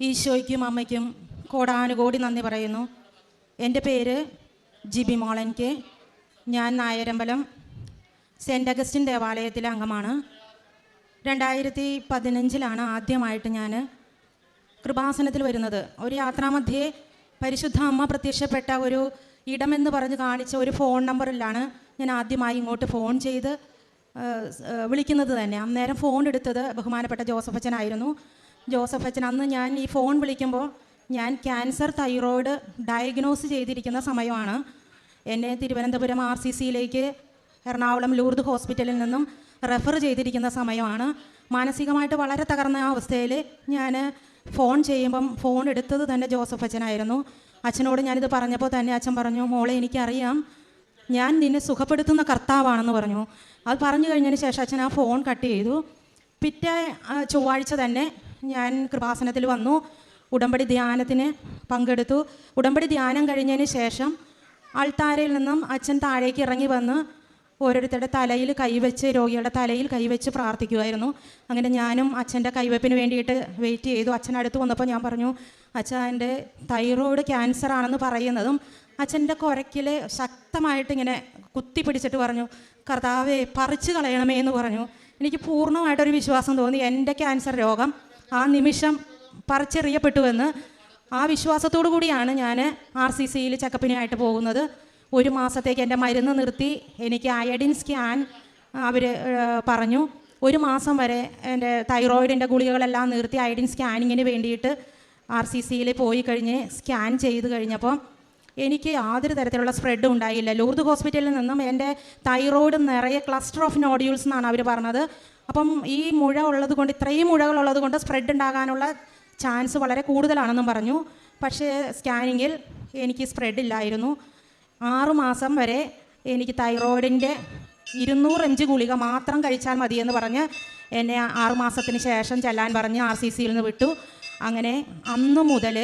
ഈശോയ്ക്കും അമ്മയ്ക്കും കോടാനുകോടി നന്ദി പറയുന്നു. എന്റെ പേര് ജിബി മോളൻ കെ ഞാൻ നായരമ്പലം സെന്റ് അഗസ്റ്റിൻ ദേവാലയത്തിലെ അംഗമാണ്. രണ്ടായിരത്തി പതിനഞ്ചിലാണ് ആദ്യമായിട്ട് ഞാൻ കൃപാസനത്തിൽ വരുന്നത്. ഒരു യാത്രാമധ്യേ പരിശുദ്ധ അമ്മ പ്രത്യക്ഷപ്പെട്ട ഒരു ഇടമെന്ന് പറഞ്ഞ് കാണിച്ച ഒരു ഫോൺ നമ്പറിലാണ് ഞാൻ ആദ്യമായി ഇങ്ങോട്ട് ഫോൺ ചെയ്ത് വിളിക്കുന്നത് തന്നെ. അന്നേരം ഫോൺ എടുത്തത് ബഹുമാനപ്പെട്ട ജോസഫ് അച്ഛനായിരുന്നു. ജോസഫ് അച്ഛൻ അന്ന് ഞാൻ ഈ ഫോൺ വിളിക്കുമ്പോൾ ഞാൻ ക്യാൻസർ തൈറോയിഡ് ഡയഗ്നോസ് ചെയ്തിരിക്കുന്ന സമയമാണ്. എന്നെ തിരുവനന്തപുരം ആർ സി സിയിലേക്ക് എറണാകുളം ലൂർദ് ഹോസ്പിറ്റലിൽ നിന്നും റെഫർ ചെയ്തിരിക്കുന്ന സമയമാണ്. മാനസികമായിട്ട് വളരെ തകർന്ന അവസ്ഥയിൽ ഞാൻ ഫോൺ ചെയ്യുമ്പം ഫോൺ എടുത്തത് തന്നെ ജോസഫ് അച്ഛനായിരുന്നു. അച്ഛനോട് ഞാനിത് പറഞ്ഞപ്പോൾ തന്നെ അച്ഛൻ പറഞ്ഞു മോളെ എനിക്കറിയാം. ഞാൻ നിന്നെ സുഖപ്പെടുത്തുന്ന കർത്താവാണെന്ന് പറഞ്ഞു. അത് പറഞ്ഞു കഴിഞ്ഞതിന് ശേഷം അച്ഛൻ ആ ഫോൺ കട്ട് ചെയ്തു. പിറ്റേ ചൊവ്വാഴ്ച തന്നെ ഞാൻ കൃപാസനത്തിൽ വന്നു. ഉടമ്പടി ധ്യാനത്തിന് പങ്കെടുത്തു. ഉടമ്പടി ധ്യാനം കഴിഞ്ഞതിന് ശേഷം ആൾത്താരയിൽ നിന്നും അച്ഛൻ താഴേക്ക് ഇറങ്ങി വന്ന് ഓരോരുത്തരുടെ തലയിൽ കൈവച്ച് രോഗികളുടെ തലയിൽ കൈവച്ച് പ്രാർത്ഥിക്കുമായിരുന്നു അങ്ങനെ ഞാനും അച്ഛന്റെ കൈവയ്പ്പിന് വേണ്ടിയിട്ട് വെയിറ്റ് ചെയ്തു. അച്ഛൻ അടുത്ത് വന്നപ്പോൾ ഞാൻ പറഞ്ഞു അച്ഛൻ എന്റെ തൈറോയിഡ് ക്യാൻസർ ആണെന്ന് പറയുന്നതും അച്ഛന്റെ കുരക്കിൽ ശക്തമായിട്ട് ഇങ്ങനെ കുത്തി പിടിച്ചിട്ട് പറഞ്ഞു കർത്താവെ പറിച്ചു കളയണമേ എന്ന് പറഞ്ഞു. എനിക്ക് പൂർണമായിട്ടൊരു വിശ്വാസം തോന്നി. എന്റെ ക്യാൻസർ രോഗം ആ നിമിഷം പറിച്ചെറിയപ്പെട്ടുവെന്ന് ആ വിശ്വാസത്തോടു കൂടിയാണ് ഞാൻ ആർ സി സിയിൽ ചെക്കപ്പിനായിട്ട് പോകുന്നത്. ഒരു മാസത്തേക്ക് എന്റെ മരുന്ന് നിർത്തി എനിക്ക് അയഡിൻ സ്കാൻ അവർ പറഞ്ഞു. ഒരു മാസം വരെ എന്റെ തൈറോയിഡിന്റെ ഗുളികകളെല്ലാം നിർത്തി അയഡിൻ സ്കാനിങ്ങിന് വേണ്ടിയിട്ട് ആർ സി സിയിൽ പോയി കഴിഞ്ഞ് സ്കാൻ ചെയ്ത് കഴിഞ്ഞപ്പോൾ എനിക്ക് യാതൊരു തരത്തിലുള്ള സ്പ്രെഡും ഉണ്ടായില്ല. ലൂർദ് ഹോസ്പിറ്റലിൽ നിന്നും എന്റെ തൈറോയിഡ് നിറയെ ക്ലസ്റ്റർ ഓഫ് നോഡ്യൂൾസ് എന്നാണ് അവർ പറഞ്ഞത്. അപ്പം ഈ മുഴ ഉള്ളത് കൊണ്ട് ഇത്രയും മുഴകളുള്ളത് കൊണ്ട് സ്പ്രെഡ് ഉണ്ടാകാനുള്ള ചാൻസ് വളരെ കൂടുതലാണെന്നും പറഞ്ഞു. പക്ഷേ സ്കാനിങ്ങിൽ എനിക്ക് സ്പ്രെഡ് ഇല്ലായിരുന്നു. ആറുമാസം വരെ എനിക്ക് തൈറോയിഡിന്റെ ഇരുന്നൂറ് എം ജി ഗുളിക മാത്രം കഴിച്ചാൽ മതിയെന്ന് പറഞ്ഞ് എന്നെ ആറുമാസത്തിന് ശേഷം ചെല്ലാൻ പറഞ്ഞ് ആർ സി സിയിൽ നിന്ന് വിട്ടു. അങ്ങനെ അന്നു മുതൽ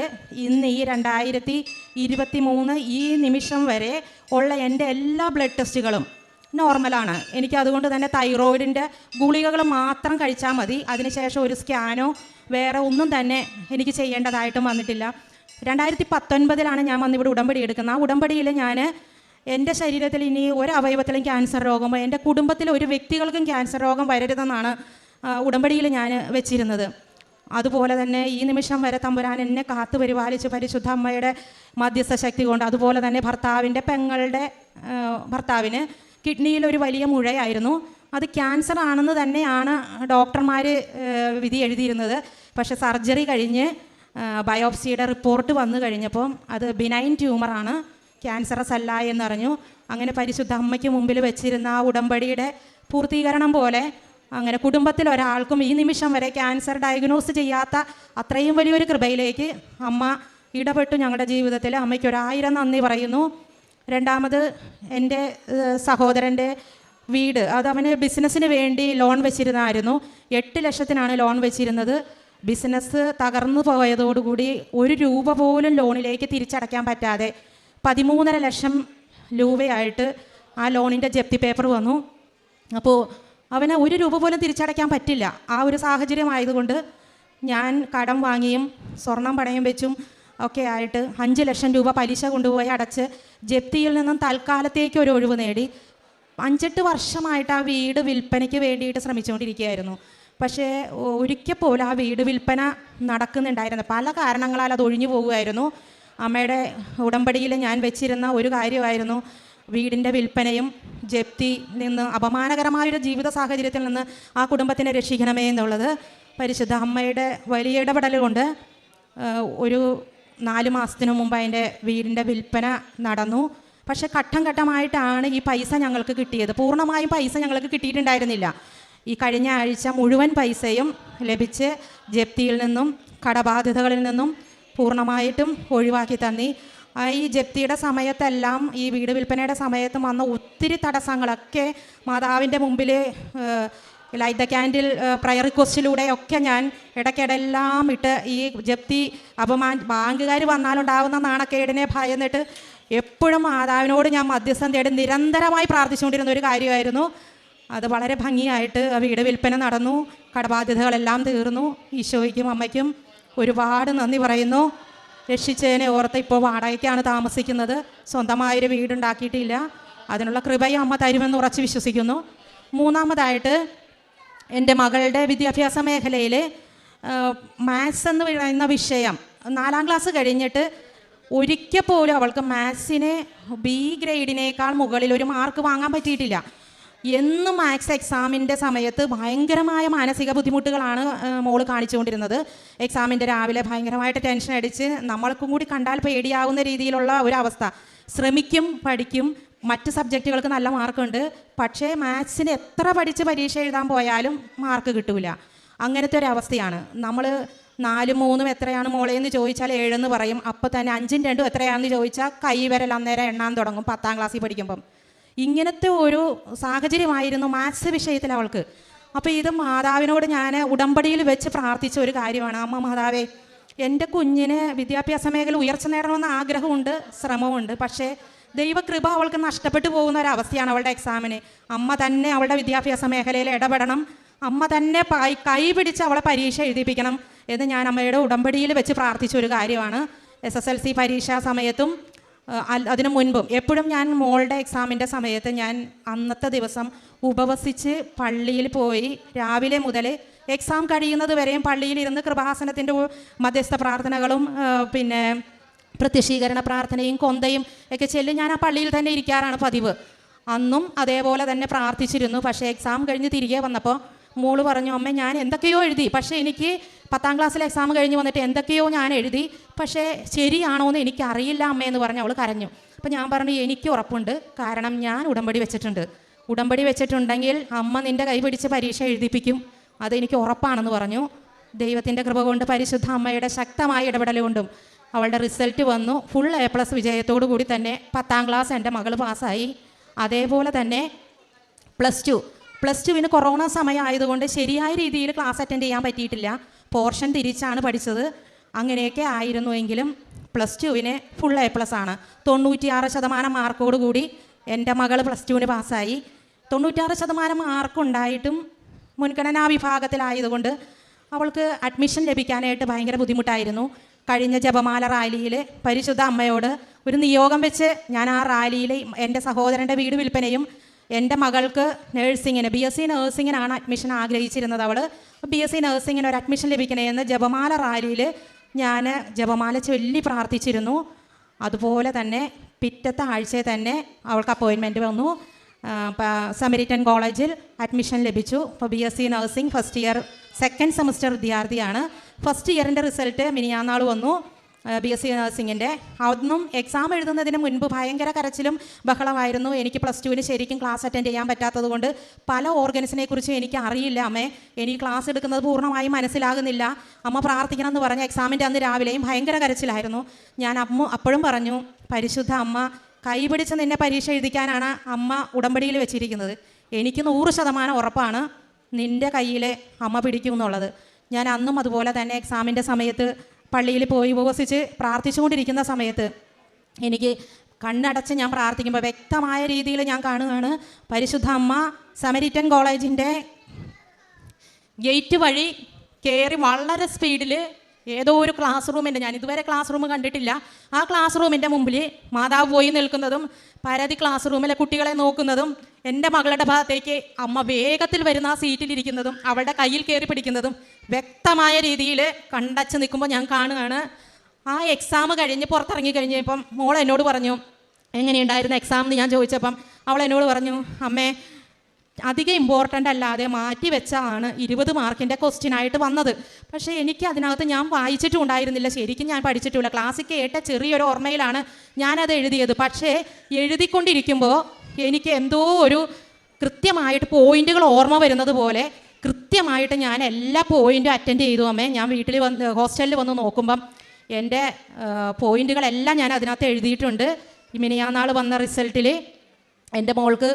ഇന്ന് ഈ രണ്ടായിരത്തി ഇരുപത്തി മൂന്ന് ഈ നിമിഷം വരെ ഉള്ള എന്റെ എല്ലാ ബ്ലഡ് ടെസ്റ്റുകളും നോർമലാണ്. എനിക്ക് അതുകൊണ്ട് തന്നെ തൈറോയിഡിന്റെ ഗുളികകൾ മാത്രം കഴിച്ചാൽ മതി. അതിനുശേഷം ഒരു സ്കാനോ വേറെ ഒന്നും തന്നെ എനിക്ക് ചെയ്യേണ്ടതായിട്ടും വന്നിട്ടില്ല. രണ്ടായിരത്തി പത്തൊൻപതിലാണ് ഞാൻ വന്നിവിടെ ഉടമ്പടി എടുക്കുന്നത്. ആ ഉടമ്പടിയിൽ ഞാൻ എന്റെ ശരീരത്തിൽ ഇനി ഒരു അവയവത്തിലും ക്യാൻസർ രോഗമോ എന്റെ കുടുംബത്തിലെ ഒരു വ്യക്തികൾക്കും ക്യാൻസർ രോഗം വരരുതെന്നാണ് ഉടമ്പടിയിൽ ഞാൻ വെച്ചിരുന്നത്. അതുപോലെ തന്നെ ഈ നിമിഷം വരെ തമ്പുരാൻ എന്നെ കാത്തു പരിപാലിച്ച് പരിശുദ്ധ അമ്മയുടെ മധ്യസ്ഥ ശക്തി കൊണ്ട് അതുപോലെ തന്നെ ഭർത്താവിന്റെ പെങ്ങളുടെ ഭർത്താവിന് കിഡ്നിയിൽ ഒരു വലിയ മുഴയായിരുന്നു. അത് ക്യാൻസർ ആണെന്ന് തന്നെയാണ് ഡോക്ടർമാർ വിധി എഴുതിയിരുന്നത്. പക്ഷേ സർജറി കഴിഞ്ഞ് ബയോപ്സിയുടെ റിപ്പോർട്ട് വന്നു കഴിഞ്ഞപ്പോൾ അത് ബിനൈൻ ട്യൂമറാണ് ക്യാൻസറസ് അല്ല എന്നറിഞ്ഞു. അങ്ങനെ പരിശുദ്ധ അമ്മയ്ക്ക് മുമ്പിൽ വെച്ചിരുന്ന ആ ഉടമ്പടിയുടെ പൂർത്തീകരണം പോലെ അങ്ങനെ കുടുംബത്തിൽ ഒരാൾക്കും ഈ നിമിഷം വരെ ക്യാൻസർ ഡയഗ്നോസ് ചെയ്യാത്ത അത്രയും വലിയൊരു കൃപയിലേക്ക് അമ്മ ഇടപെട്ടു ഞങ്ങളുടെ ജീവിതത്തിൽ. അമ്മയ്ക്ക് ഒരായിരം നന്ദി പറയുന്നു. രണ്ടാമത് എന്റെ സഹോദരന്റെ വീട്. അത് അവന് ബിസിനസ്സിന് വേണ്ടി ലോൺ വെച്ചിരുന്നായിരുന്നു. എട്ട് ലക്ഷത്തിനാണ് ലോൺ വെച്ചിരുന്നത്. ബിസിനസ് തകർന്നു പോയതോടുകൂടി ഒരു രൂപ പോലും ലോണിലേക്ക് തിരിച്ചടയ്ക്കാൻ പറ്റാതെ പതിമൂന്നര ലക്ഷം രൂപയായിട്ട് ആ ലോണിന്റെ ജപ്തി പേപ്പർ വന്നു. അപ്പോൾ അവന് ഒരു രൂപ പോലും തിരിച്ചടയ്ക്കാൻ പറ്റില്ല. ആ ഒരു സാഹചര്യം ആയതുകൊണ്ട് ഞാൻ കടം വാങ്ങിയും സ്വർണം പണയം വെച്ചും ഒക്കെ ആയിട്ട് അഞ്ച് ലക്ഷം രൂപ പലിശ കൊണ്ടുപോയി അടച്ച് ജപ്തിയിൽ നിന്നും തൽക്കാലത്തേക്ക് ഒരു ഒഴിവ് നേടി. അഞ്ചെട്ട് വർഷമായിട്ട് ആ വീട് വിൽപ്പനയ്ക്ക് വേണ്ടിയിട്ട് ശ്രമിച്ചുകൊണ്ടിരിക്കുകയായിരുന്നു. പക്ഷേ ഒരിക്കൽ പോലും ആ വീട് വിൽപ്പന നടക്കുന്നുണ്ടായിരുന്നു പല കാരണങ്ങളാൽ അത് ഒഴിഞ്ഞു പോകുമായിരുന്നു. അമ്മയുടെ ഉടമ്പടിയിൽ ഞാൻ വെച്ചിരുന്ന ഒരു കാര്യമായിരുന്നു. വീടിന്റെ വിൽപ്പനയും ജപ്തി നിന്ന് അപമാനകരമായൊരു ജീവിത സാഹചര്യത്തിൽ നിന്ന് ആ കുടുംബത്തിനെ രക്ഷിക്കണമേ എന്നുള്ളത് പരിശുദ്ധ അമ്മയുടെ വലിയ ഇടപെടൽ കൊണ്ട് ഒരു നാല് മാസത്തിനു മുമ്പ് അതിന്റെ വീടിന്റെ വിൽപ്പന നടന്നു. പക്ഷേ ഘട്ടം ഘട്ടമായിട്ടാണ് ഈ പൈസ ഞങ്ങൾക്ക് കിട്ടിയത്. പൂർണമായും പൈസ ഞങ്ങൾക്ക് കിട്ടിയിട്ടുണ്ടായിരുന്നില്ല. ഈ കഴിഞ്ഞ ആഴ്ച മുഴുവൻ പൈസയും ലഭിച്ച് ജപ്തിയിൽ നിന്നും കടബാധ്യതകളിൽ നിന്നും പൂർണമായിട്ടും ഒഴിവാക്കി തന്നി. ഈ ജപ്തിയുടെ സമയത്തെല്ലാം ഈ വീട് വിൽപ്പനയുടെ സമയത്തും വന്ന ഒത്തിരി തടസ്സങ്ങളൊക്കെ മാതാവിന്റെ മുമ്പിൽ ലൈറ്റ് ദ ക്യാൻഡിൽ പ്രയർ റിക്വസ്റ്റിലൂടെ ഒക്കെ ഞാൻ ഇടയ്ക്കിടെല്ലാം ഇട്ട് ഈ ജപ്തി അപമാൻ ബാങ്കുകാർ വന്നാലുണ്ടാവുന്ന നാണക്കേടിനെ ഭയന്നിട്ട് എപ്പോഴും മാതാവിനോട് ഞാൻ മധ്യസ്ഥം തേടി നിരന്തരമായി പ്രാർത്ഥിച്ചുകൊണ്ടിരുന്ന ഒരു കാര്യമായിരുന്നു. അത് വളരെ ഭംഗിയായിട്ട് വീട് വിൽപ്പന നടന്നു. കടബാധ്യതകളെല്ലാം തീർന്നു. ഈശോയ്ക്കും അമ്മയ്ക്കും ഒരുപാട് നന്ദി പറയുന്നു. രക്ഷിച്ചതിനെ ഓർത്ത് ഇപ്പോൾ വാടകയ്ക്കാണ് താമസിക്കുന്നത്. സ്വന്തമായൊരു വീടുണ്ടാക്കിയിട്ടില്ല. അതിനുള്ള കൃപയും അമ്മ തരുമെന്ന് ഉറച്ച് വിശ്വസിക്കുന്നു. മൂന്നാമതായിട്ട് എന്റെ മകളുടെ വിദ്യാഭ്യാസ മേഖലയിൽ മാത്സ് എന്ന് പറയുന്ന വിഷയം നാലാം ക്ലാസ് കഴിഞ്ഞിട്ട് ഒരിക്കൽ പോലും അവൾക്ക് മാത്സിനെ ബി ഗ്രേഡിനേക്കാൾ മുകളിൽ ഒരു മാർക്ക് വാങ്ങാൻ പറ്റിയിട്ടില്ല. എന്നും മാത്സ് എക്സാമിന്റെ സമയത്ത് ഭയങ്കരമായ മാനസിക ബുദ്ധിമുട്ടുകളാണ് മോൾ കാണിച്ചുകൊണ്ടിരുന്നത്. എക്സാമിന്റെ രാവിലെ ഭയങ്കരമായിട്ട് ടെൻഷൻ അടിച്ച് നമ്മൾക്കും കൂടി കണ്ടാൽ പേടിയാവുന്ന രീതിയിലുള്ള ഒരവസ്ഥ ശ്രമിക്കും പഠിക്കും മറ്റ് സബ്ജക്റ്റുകൾക്ക് നല്ല മാർക്കുണ്ട് പക്ഷേ മാത്സിന് എത്ര പഠിച്ച് പരീക്ഷ എഴുതാൻ പോയാലും മാർക്ക് കിട്ടൂല. അങ്ങനത്തെ ഒരു അവസ്ഥയാണ്. നമ്മൾ നാലും മൂന്നും എത്രയാണ് മോളെ എന്ന് ചോദിച്ചാൽ ഏഴെന്ന് പറയും. അപ്പോൾ തന്നെ അഞ്ചും രണ്ടും എത്രയാണെന്ന് ചോദിച്ചാൽ കൈ വരൽ അന്നേരം എണ്ണാൻ തുടങ്ങും പത്താം ക്ലാസ്സിൽ പഠിക്കുമ്പം. ഇങ്ങനത്തെ ഒരു സാഹചര്യമായിരുന്നു മാത്സ് വിഷയത്തിൽ അവൾക്ക്. അപ്പോൾ ഇത് മാതാവിനോട് ഞാൻ ഉടമ്പടിയിൽ വെച്ച് പ്രാർത്ഥിച്ച ഒരു കാര്യമാണ്. അമ്മ മാതാവേ എന്റെ കുഞ്ഞിന് വിദ്യാഭ്യാസ മേഖല ഉയർച്ച നേടണമെന്ന് ആഗ്രഹമുണ്ട് ശ്രമമുണ്ട്. പക്ഷേ ദൈവകൃപ അവൾക്ക് നഷ്ടപ്പെട്ടു പോകുന്ന ഒരവസ്ഥയാണ് അവളുടെ എക്സാമിന് അമ്മ തന്നെ അവളുടെ വിദ്യാഭ്യാസ മേഖലയിൽ ഇടപെടണം. അമ്മ തന്നെ കൈ പിടിച്ച് അവളെ പരീക്ഷ എഴുതിപ്പിക്കണം എന്ന് ഞാൻ അമ്മയുടെ ഉടമ്പടിയിൽ വെച്ച് പ്രാർത്ഥിച്ച ഒരു കാര്യമാണ്. എസ് എസ് എൽ സി പരീക്ഷാ സമയത്തും അതിനു മുൻപും എപ്പോഴും ഞാൻ മോളുടെ എക്സാമിന്റെ സമയത്ത് ഞാൻ അന്നത്തെ ദിവസം ഉപവസിച്ച് പള്ളിയിൽ പോയി രാവിലെ മുതൽ എക്സാം കഴിയുന്നത് വരെയും പള്ളിയിൽ ഇരുന്ന് കൃപാസനത്തിന്റെ മധ്യസ്ഥ പ്രാർത്ഥനകളും പിന്നെ പ്രത്യക്ഷീകരണ പ്രാർത്ഥനയും കൊന്തയും ഒക്കെ ചെല്ല് ഞാൻ ആ പള്ളിയിൽ തന്നെ ഇരിക്കാറാണ് പതിവ്. അന്നും അതേപോലെ തന്നെ പ്രാർത്ഥിച്ചിരുന്നു. പക്ഷേ എക്സാം കഴിഞ്ഞ് തിരികെ വന്നപ്പോൾ മോൾ പറഞ്ഞു അമ്മ ഞാൻ എന്തൊക്കെയോ എഴുതി. പക്ഷേ എനിക്ക് പത്താം ക്ലാസ്സിലെ എക്സാം കഴിഞ്ഞ് വന്നിട്ട് എന്തൊക്കെയോ ഞാൻ എഴുതി. പക്ഷേ ശരിയാണോ എന്ന് എനിക്കറിയില്ല അമ്മ എന്ന് പറഞ്ഞ് അവൾ കരഞ്ഞു. അപ്പം ഞാൻ പറഞ്ഞു എനിക്ക് ഉറപ്പുണ്ട്. കാരണം ഞാൻ ഉടമ്പടി വെച്ചിട്ടുണ്ട്. ഉടമ്പടി വെച്ചിട്ടുണ്ടെങ്കിൽ അമ്മ നിന്റെ കൈ പിടിച്ച് പരീക്ഷ എഴുതിപ്പിക്കും. അതെനിക്ക് ഉറപ്പാണെന്ന് പറഞ്ഞു. ദൈവത്തിന്റെ കൃപ കൊണ്ട് പരിശുദ്ധ അമ്മയുടെ ശക്തമായ ഇടപെടൽ കൊണ്ടും അവളുടെ റിസൾട്ട് വന്നു. ഫുൾ എ പ്ലസ് വിജയത്തോടു കൂടി തന്നെ പത്താം ക്ലാസ് എന്റെ മകൾ പാസ്സായി അതേപോലെ തന്നെ പ്ലസ് ടു പ്ലസ് ടുവിന് കൊറോണ സമയമായതുകൊണ്ട് ശരിയായ രീതിയിൽ ക്ലാസ് അറ്റൻഡ് ചെയ്യാൻ പറ്റിയിട്ടില്ല. പോർഷൻ തിരിച്ചാണ് പഠിച്ചത്. അങ്ങനെയൊക്കെ ആയിരുന്നുവെങ്കിലും പ്ലസ് ടുവിന് ഫുൾ എ പ്ലസ് ആണ്. തൊണ്ണൂറ്റിയാറ് ശതമാനം മാർക്കോട് കൂടി എന്റെ മകൾ പ്ലസ് ടുവിന് പാസ്സായി തൊണ്ണൂറ്റാറ് ശതമാനം മാർക്കുണ്ടായിട്ടും മുൻഗണനാ വിഭാഗത്തിലായതുകൊണ്ട് അവൾക്ക് അഡ്മിഷൻ ലഭിക്കാനായിട്ട് ഭയങ്കര ബുദ്ധിമുട്ടായിരുന്നു. കഴിഞ്ഞ ജപമാല റാലിയിൽ പരിശുദ്ധ അമ്മയോട് ഒരു നിയോഗം വെച്ച് ഞാൻ ആ റാലിയിൽ എന്റെ സഹോദരന്റെ വീട് വിൽപ്പനയും എന്റെ മകൾക്ക് നേഴ്സിങ്ങിന് ബി എസ് സി നേഴ്സിങ്ങിനാണ് അഡ്മിഷൻ ആഗ്രഹിച്ചിരുന്നത് അവൾ ബി എസ് സി നേഴ്സിങ്ങിന് ഒരു അഡ്മിഷൻ ലഭിക്കണേ എന്ന് ജപമാല റാലിയിൽ ഞാൻ ജപമാല ചൊല്ലി പ്രാർത്ഥിച്ചിരുന്നു. അതുപോലെ തന്നെ പിറ്റത്തെ ആഴ്ചയിൽ തന്നെ അവൾക്ക് അപ്പോയിൻമെന്റ് വന്നു. സമരിറ്റൻ കോളേജിൽ അഡ്മിഷൻ ലഭിച്ചു. ഇപ്പോൾ B S C nursing first year second semester വിദ്യാർത്ഥിയാണ്. ഫസ്റ്റ് ഇയറിന്റെ റിസൾട്ട് മിനിയാന്നാൾ വന്നു. ബി എസ് സി നഴ്സിങ്ങിന്റെ അതൊന്നും എക്സാം എഴുതുന്നതിന് മുൻപ് ഭയങ്കര കരച്ചിലും ബഹളമായിരുന്നു. എനിക്ക് പ്ലസ് ടുവിന് ശരിക്കും ക്ലാസ് അറ്റൻഡ് ചെയ്യാൻ പറ്റാത്തത് കൊണ്ട് പല ഓർഗൻസിനെ കുറിച്ചും എനിക്ക് അറിയില്ല അമ്മേ. എനിക്ക് ക്ലാസ് എടുക്കുന്നത് പൂർണമായും മനസ്സിലാകുന്നില്ല. അമ്മ പ്രാർത്ഥിക്കണം എന്ന് പറഞ്ഞ എക്സാമിന്റെ അന്ന് രാവിലെയും ഭയങ്കര കരച്ചിലായിരുന്നു. ഞാൻ അമ്മ അപ്പോഴും പറഞ്ഞു പരിശുദ്ധ അമ്മ കൈപിടിച്ച് നിന്നെ പരീക്ഷ എഴുതിക്കാനാണ് അമ്മ ഉടമ്പടിയിൽ വെച്ചിരിക്കുന്നത്. എനിക്ക് നൂറ് ശതമാനം ഉറപ്പാണ് നിന്റെ കയ്യിലെ അമ്മ പിടിക്കും എന്നുള്ളത് ഞാൻ അന്നും അതുപോലെ തന്നെ എക്സാമിന്റെ സമയത്ത് പള്ളിയിൽ പോയി ഉപവസിച്ച് പ്രാർത്ഥിച്ചുകൊണ്ടിരിക്കുന്ന സമയത്ത് എനിക്ക് കണ്ണടച്ച് ഞാൻ പ്രാർത്ഥിക്കുമ്പോൾ വ്യക്തമായ രീതിയിൽ ഞാൻ കാണുകയാണ് പരിശുദ്ധ അമ്മ സമരിറ്റൻ കോളേജിന്റെ ഗേറ്റ് വഴി കയറി വളരെ സ്പീഡിൽ ഏതോ ഒരു ക്ലാസ് റൂമിന്റെ ഞാൻ ഇതുവരെ ക്ലാസ് റൂം കണ്ടിട്ടില്ല. ആ ക്ലാസ് റൂമിന്റെ മുമ്പിൽ മാതാവ് പോയി നിൽക്കുന്നതും പരതി ക്ലാസ് റൂമിലെ കുട്ടികളെ നോക്കുന്നതും എന്റെ മകളുടെ ഭാഗത്തേക്ക് അമ്മ വേഗത്തിൽ വരുന്ന ആ സീറ്റിലിരിക്കുന്നതും അവളുടെ കയ്യിൽ കയറി പിടിക്കുന്നതും വ്യക്തമായ രീതിയിൽ കണ്ടച്ച് നിൽക്കുമ്പോൾ ഞാൻ കാണുകയാണ്. ആ എക്സാം കഴിഞ്ഞ് പുറത്തിറങ്ങി കഴിഞ്ഞപ്പം മോൾ എന്നോട് പറഞ്ഞു എങ്ങനെയുണ്ടായിരുന്നു എക്സാം എന്ന് ഞാൻ ചോദിച്ചപ്പം അവൾ എന്നോട് പറഞ്ഞു അമ്മേ അധികം ഇമ്പോർട്ടന്റ് അല്ലാതെ മാറ്റി വെച്ചാണ് ഇരുപത് മാർക്കിന്റെ ക്വസ്റ്റ്യൻ ആയിട്ട് വന്നത്. പക്ഷേ എനിക്ക് അതിനകത്ത് ഞാൻ വായിച്ചിട്ടും ഉണ്ടായിരുന്നില്ല ശരിക്കും ഞാൻ പഠിച്ചിട്ടില്ല ക്ലാസ്സിൽ കേട്ട ചെറിയൊരു ഓർമ്മയിലാണ് ഞാനത് എഴുതിയത്. പക്ഷേ എഴുതിക്കൊണ്ടിരിക്കുമ്പോൾ എനിക്ക് എന്തോ ഒരു കൃത്യമായിട്ട് പോയിന്റുകൾ ഓർമ്മ വരുന്നത് പോലെ കൃത്യമായിട്ട് ഞാൻ എല്ലാ പോയിന്റും അറ്റൻഡ് ചെയ്തു. അമ്മേ ഞാൻ വീട്ടിൽ വന്ന് ഹോസ്റ്റലിൽ വന്ന് നോക്കുമ്പം എന്റെ പോയിന്റുകളെല്ലാം ഞാൻ അതിനകത്ത് എഴുതിയിട്ടുണ്ട്. ഈ മിനിയാന്നാൾ വന്ന റിസൾട്ടിൽ എന്റെ മോൾക്ക്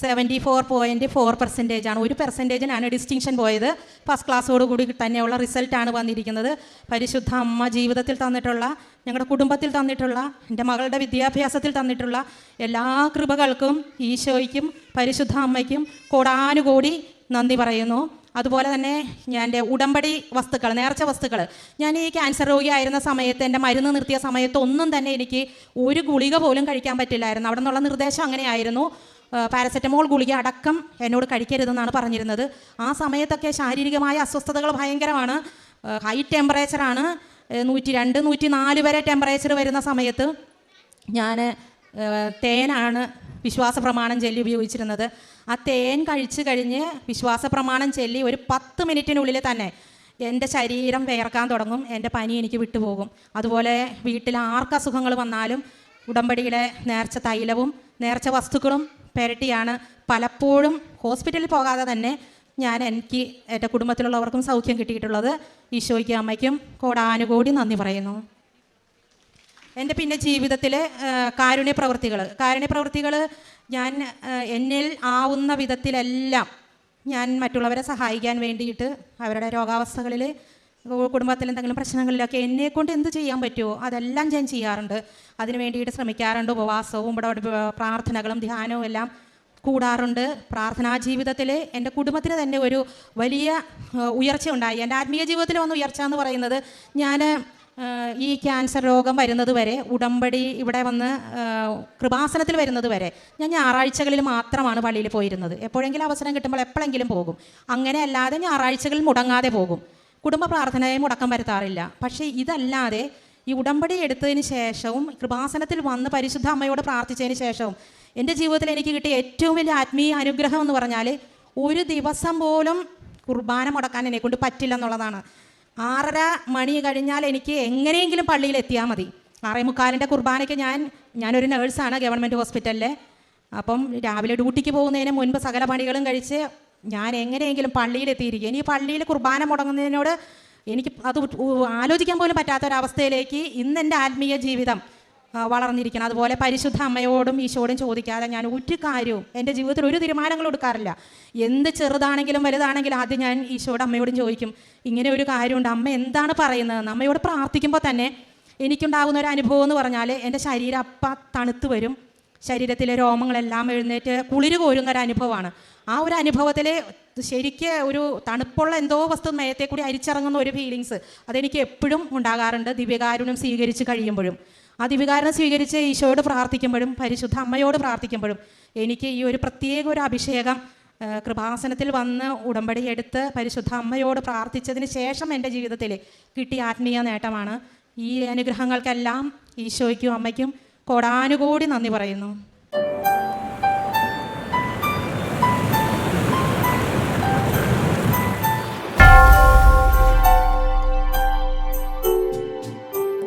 seventy four point four percentage ആണ്. ഒരു പെർസെന്റേജിനാണ് ഡിസ്റ്റിങ്ഷൻ പോയത്. ഫസ്റ്റ് ക്ലാസ്സോട് കൂടി തന്നെയുള്ള റിസൾട്ടാണ് വന്നിരിക്കുന്നത്. പരിശുദ്ധ അമ്മ ജീവിതത്തിൽ തന്നിട്ടുള്ള ഞങ്ങളുടെ കുടുംബത്തിൽ തന്നിട്ടുള്ള എന്റെ മകളുടെ വിദ്യാഭ്യാസത്തിൽ തന്നിട്ടുള്ള എല്ലാ കൃപകൾക്കും ഈശോയ്ക്കും പരിശുദ്ധ അമ്മയ്ക്കും കോടാനുകോടി നന്ദി പറയുന്നു. അതുപോലെ തന്നെ ഞാൻ എന്റെ ഉടമ്പടി വസ്തുക്കൾ നേർച്ച വസ്തുക്കൾ. ഞാൻ ഈ ക്യാൻസർ രോഗിയായിരുന്ന സമയത്ത് എന്റെ മരുന്ന് നിർത്തിയ സമയത്ത് ഒന്നും തന്നെ എനിക്ക് ഒരു ഗുളിക പോലും കഴിക്കാൻ പറ്റില്ലായിരുന്നു. അവിടെ നിന്നുള്ള നിർദ്ദേശം അങ്ങനെയായിരുന്നു പാരസെറ്റമോൾ ഗുളിക അടക്കം എന്നോട് കഴിക്കരുതെന്നാണ് പറഞ്ഞിരുന്നത്. ആ സമയത്തൊക്കെ ശാരീരികമായ അസ്വസ്ഥതകൾ ഭയങ്കരമാണ്. ഹൈ ടെമ്പറേച്ചറാണ് നൂറ്റി രണ്ട് നൂറ്റി നാല് വരെ ടെമ്പറേച്ചർ വരുന്ന സമയത്ത് ഞാൻ തേനാണ് വിശ്വാസ പ്രമാണം ചെല്ലി ഉപയോഗിച്ചിരുന്നത്. ആ തേൻ കഴിച്ചു കഴിഞ്ഞ് വിശ്വാസ പ്രമാണം ചെല്ലി ഒരു പത്ത് മിനിറ്റിനുള്ളിൽ തന്നെ എന്റെ ശരീരം വേർക്കാൻ തുടങ്ങും. എന്റെ പനി എനിക്ക് വിട്ടുപോകും. അതുപോലെ വീട്ടിൽ ആർക്ക് അസുഖങ്ങൾ വന്നാലും ഉടമ്പടിയിലെ നേർച്ച തൈലവും നേർച്ച വസ്തുക്കളും പുരട്ടിയാണ് പലപ്പോഴും ഹോസ്പിറ്റലിൽ പോകാതെ തന്നെ ഞാൻ എനിക്ക് എന്റെ കുടുംബത്തിലുള്ളവർക്കും സൗഖ്യം കിട്ടിയിട്ടുള്ളത് ഈശോയ്ക്ക് അമ്മയ്ക്കും കോടാനുകോടി നന്ദി പറയുന്നു. എന്റെ പിന്നെ ജീവിതത്തിലെ കാരുണ്യ പ്രവൃത്തികൾ കാരുണ്യ പ്രവൃത്തികൾ ഞാൻ എന്നിൽ ആവുന്ന വിധത്തിലെല്ലാം ഞാൻ മറ്റുള്ളവരെ സഹായിക്കാൻ വേണ്ടിയിട്ട് അവരുടെ രോഗാവസ്ഥകളിൽ കുടുംബത്തിൽ എന്തെങ്കിലും പ്രശ്നങ്ങളിലൊക്കെ എന്നെ കൊണ്ട് എന്ത് ചെയ്യാൻ പറ്റുമോ അതെല്ലാം ഞാൻ ചെയ്യാറുണ്ട്. അതിന് വേണ്ടിയിട്ട് ശ്രമിക്കാറുണ്ട്. ഉപവാസവും ഇവിടെ പ്രാർത്ഥനകളും ധ്യാനവും എല്ലാം കൂടാറുണ്ട്. പ്രാർത്ഥനാ ജീവിതത്തിൽ എന്റെ കുടുംബത്തിന് തന്നെ ഒരു വലിയ ഉയർച്ച ഉണ്ടായി. എന്റെ ആത്മീയ ജീവിതത്തിൽ വന്ന ഉയർച്ച എന്ന് പറയുന്നത് ഞാൻ ഈ ക്യാൻസർ രോഗം വരുന്നത് വരെ ഉടമ്പടി ഇവിടെ വന്ന് കൃപാസനത്തിൽ വരുന്നത് വരെ ഞാൻ ഞായറാഴ്ചകളിൽ മാത്രമാണ് പള്ളിയിൽ പോയിരുന്നത്. എപ്പോഴെങ്കിലും അവസരം കിട്ടുമ്പോൾ എപ്പോഴെങ്കിലും പോകും. അങ്ങനെ അല്ലാതെ ഞായറാഴ്ചകളിൽ മുടങ്ങാതെ പോകും. കുടുംബ പ്രാർത്ഥനയെ മുടക്കം വരുത്താറില്ല. പക്ഷേ ഇതല്ലാതെ ഈ ഉടമ്പടി എടുത്തതിന് ശേഷവും കൃപാസനത്തിൽ വന്ന് പരിശുദ്ധ അമ്മയോട് പ്രാർത്ഥിച്ചതിന് ശേഷവും എന്റെ ജീവിതത്തിൽ എനിക്ക് കിട്ടിയ ഏറ്റവും വലിയ ആത്മീയ അനുഗ്രഹം എന്ന് പറഞ്ഞാൽ ഒരു ദിവസം പോലും കുർബാന മുടക്കാൻ എന്നെക്കൊണ്ട് പറ്റില്ല എന്നുള്ളതാണ്. ആറര മണി കഴിഞ്ഞാൽ എനിക്ക് എങ്ങനെയെങ്കിലും പള്ളിയിൽ എത്തിയാൽ മതി. ആറേ മുക്കാലിന്റെ കുർബാനയ്ക്ക് ഞാൻ ഞാനൊരു നേഴ്സാണ് ഗവൺമെന്റ് ഹോസ്പിറ്റലിലെ. അപ്പം രാവിലെ ഡ്യൂട്ടിക്ക് പോകുന്നതിന് മുൻപ് സകല പണികളും കഴിച്ച് ഞാൻ എങ്ങനെയെങ്കിലും പള്ളിയിൽ എത്തിയിരിക്കും. ഇനി പള്ളിയിൽ കുർബാന മുടങ്ങുന്നതിനോട് എനിക്ക് അത് ആലോചിക്കാൻ പോലും പറ്റാത്തൊരവസ്ഥയിലേക്ക് ഇന്ന് എന്റെ ആത്മീയ ജീവിതം വളർന്നിരിക്കണം. അതുപോലെ പരിശുദ്ധ അമ്മയോടും ഈശോടും ചോദിക്കാതെ ഞാൻ ഒരു കാര്യവും എന്റെ ജീവിതത്തിൽ ഒരു തീരുമാനങ്ങളും എടുക്കാറില്ല. എന്ത് ചെറുതാണെങ്കിലും വലുതാണെങ്കിലും ആദ്യം ഞാൻ ഈശോട് അമ്മയോടും ചോദിക്കും ഇങ്ങനെ ഒരു കാര്യമുണ്ട്. അമ്മ എന്താണ് പറയുന്നത്? അമ്മയോട് പ്രാർത്ഥിക്കുമ്പോൾ തന്നെ എനിക്കുണ്ടാകുന്ന ഒരു അനുഭവം എന്ന് പറഞ്ഞാൽ എന്റെ ശരീരം അപ്പം തണുത്ത് വരും. ശരീരത്തിലെ രോമങ്ങളെല്ലാം എഴുന്നേറ്റ് കുളിര് കോരുന്ന ഒരു അനുഭവമാണ്. ആ ഒരു അനുഭവത്തിൽ ശരിക്ക് ഒരു തണുപ്പുള്ള എന്തോ വസ്തു മേയത്തെ കൂടി അരിച്ചിറങ്ങുന്ന ഒരു ഫീലിങ്സ് അതെനിക്ക് എപ്പോഴും ഉണ്ടാകാറുണ്ട്. ദിവ്യകാരുണ്യം സ്വീകരിച്ച് കഴിയുമ്പോഴും. ആ ദിവ്യകാരുണ്യം സ്വീകരിച്ച് ഈശോയോട് പ്രാർത്ഥിക്കുമ്പോഴും പരിശുദ്ധ അമ്മയോട് പ്രാർത്ഥിക്കുമ്പോഴും എനിക്ക് ഈ ഒരു പ്രത്യേക ഒരു അഭിഷേകം കൃപാസനത്തിൽ വന്ന് ഉടമ്പടി എടുത്ത് പരിശുദ്ധ അമ്മയോട് പ്രാർത്ഥിച്ചതിന് ശേഷം എന്റെ ജീവിതത്തിൽ കിട്ടിയ ആത്മീയ നേട്ടമാണ്. ഈ അനുഗ്രഹങ്ങൾക്കെല്ലാം ഈശോയ്ക്കും അമ്മയ്ക്കും കോടാനുകോടി നന്ദി പറയുന്നു.